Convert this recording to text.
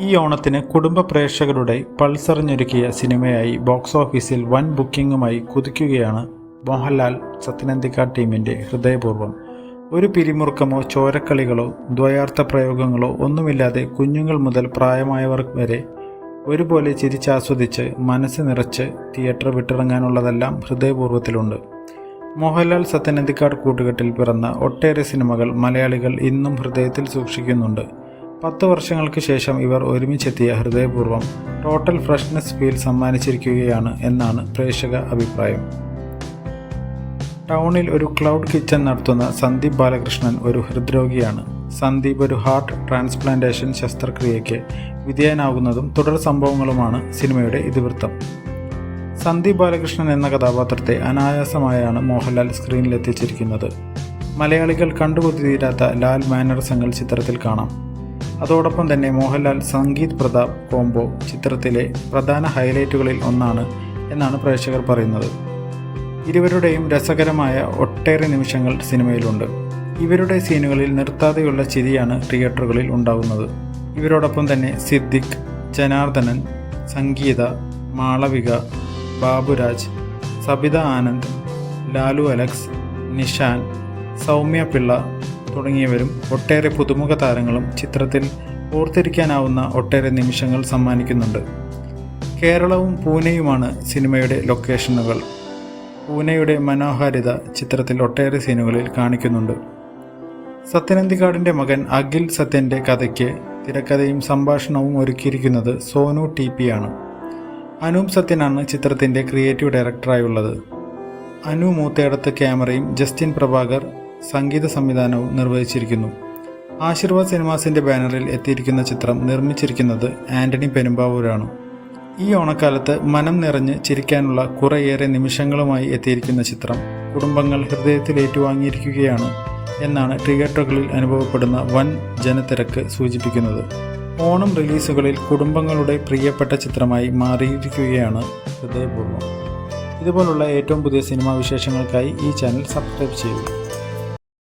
ഈ ഓണത്തിന് കുടുംബ പ്രേക്ഷകരുടെ പൾസറിഞ്ഞൊരുക്കിയ സിനിമയായി ബോക്സ് ഓഫീസിൽ വൻ ബുക്കിംഗുമായി കുതിക്കുകയാണ് മോഹൻലാൽ സത്യനന്ദിക്കാട് ടീമിന്റെ ഹൃദയപൂർവം. ഒരു പിരിമുറുക്കമോ ചോരക്കളികളോ ദ്വയാർത്ഥ പ്രയോഗങ്ങളോ ഒന്നുമില്ലാതെ കുഞ്ഞുങ്ങൾ മുതൽ പ്രായമായവർ വരെ ഒരുപോലെ ചിരിച്ചാസ്വദിച്ച് മനസ്സ് നിറച്ച് തിയേറ്റർ വിട്ടിറങ്ങാനുള്ളതെല്ലാം ഹൃദയപൂർവത്തിലുണ്ട്. മോഹൻലാൽ സത്യനന്ദിക്കാട് കൂട്ടുകെട്ടിൽ പിറന്ന ഒട്ടേറെ സിനിമകൾ മലയാളികൾ ഇന്നും ഹൃദയത്തിൽ സൂക്ഷിക്കുന്നുണ്ട്. പത്ത് വർഷങ്ങൾക്ക് ശേഷം ഇവർ ഒരുമിച്ചെത്തിയ ഹൃദയപൂർവം ടോട്ടൽ ഫ്രഷ്നെസ് ഫീൽ സമ്മാനിച്ചിരിക്കുകയാണ് എന്നാണ് പ്രേക്ഷക അഭിപ്രായം. ടൗണിൽ ഒരു ക്ലൗഡ് കിച്ചൺ നടത്തുന്ന സന്ദീപ് ബാലകൃഷ്ണൻ ഒരു ഹൃദ്രോഗിയാണ്. സന്ദീപ് ഒരു ഹാർട്ട് ട്രാൻസ്പ്ലാന്റേഷൻ ശസ്ത്രക്രിയയ്ക്ക് വിധേയനാകുന്നതും തുടർ സംഭവങ്ങളുമാണ് സിനിമയുടെ ഇതിവൃത്തം. സന്ദീപ് ബാലകൃഷ്ണൻ എന്ന കഥാപാത്രത്തെ അനായാസമായാണ് മോഹൻലാൽ സ്ക്രീനിലെത്തിച്ചിരിക്കുന്നത്. മലയാളികൾ കണ്ടുകൊത്തിത്തീരാത്ത ലാൽ മാനർ മാനർസങ്ങൾ ചിത്രത്തിൽ കാണാം. അതോടൊപ്പം തന്നെ മോഹൻലാൽ സംഗീത് പ്രതാപ് കോംബോ ചിത്രത്തിലെ പ്രധാന ഹൈലൈറ്റുകളിൽ ഒന്നാണ് എന്നാണ് പ്രേക്ഷകർ പറയുന്നത്. ഇരുവരുടെയും രസകരമായ ഒട്ടേറെ നിമിഷങ്ങൾ സിനിമയിലുണ്ട്. ഇവരുടെ സീനുകളിൽ നിർത്താതെയുള്ള ചിരിയാണ് തിയേറ്ററുകളിൽ ഉണ്ടാകുന്നത് ഇവരോടൊപ്പം തന്നെ സിദ്ദിഖ് ജനാർദ്ദനൻ സംഗീത മാളവിക ബാബുരാജ് സബിത ആനന്ദ് ലാലു അലക്സ് നിഷാൻ സൗമ്യ പിള്ള തുടങ്ങിയവരും ഒട്ടേറെ പുതുമുഖ താരങ്ങളും ചിത്രത്തിൽ ഓർത്തിരിക്കാനാവുന്ന ഒട്ടേറെ നിമിഷങ്ങൾ സമ്മാനിക്കുന്നുണ്ട്. കേരളവും പൂനെയുമാണ് സിനിമയുടെ ലൊക്കേഷനുകൾ. പൂനെയുടെ മനോഹാരിത ചിത്രത്തിൽ ഒട്ടേറെ സീനുകളിൽ കാണിക്കുന്നുണ്ട്. സത്യനന്ദിക്കാടിന്റെ മകൻ അഖിൽ സത്യന്റെ കഥയ്ക്ക് തിരക്കഥയും സംഭാഷണവും ഒരുക്കിയിരിക്കുന്നത് സോനു ടി പി ആണ്. അനൂപ് സത്യനാണ് ചിത്രത്തിന്റെ ക്രിയേറ്റീവ് ഡയറക്ടറായുള്ളത്. അനു മൂത്തേടത്ത് ക്യാമറയും ജസ്റ്റിൻ പ്രഭാകർ സംഗീത സംവിധാനവും നിർവഹിച്ചിരിക്കുന്നു. ആശീർവാദ് സിനിമാസിന്റെ ബാനറിൽ എത്തിയിരിക്കുന്ന ചിത്രം നിർമ്മിച്ചിരിക്കുന്നത് ആന്റണി പെരുമ്പാവൂരാണ്. ഈ ഓണക്കാലത്ത് മനം നിറഞ്ഞ് ചിരിക്കാനുള്ള കുറേയേറെ നിമിഷങ്ങളുമായി എത്തിയിരിക്കുന്ന ചിത്രം കുടുംബങ്ങൾ ഹൃദയത്തിൽ ഏറ്റുവാങ്ങിയിരിക്കുകയാണ് എന്നാണ് തിയേറ്ററുകളിൽ അനുഭവപ്പെടുന്ന വൻ ജനത്തിരക്ക് സൂചിപ്പിക്കുന്നത്. ഓണം റിലീസുകളിൽ കുടുംബങ്ങളുടെ പ്രിയപ്പെട്ട ചിത്രമായി മാറിയിരിക്കുകയാണ് ഹൃദയപൂർവം. ഇതുപോലുള്ള ഏറ്റവും പുതിയ സിനിമാ വിശേഷങ്ങൾക്കായി ഈ ചാനൽ സബ്സ്ക്രൈബ് ചെയ്യൂ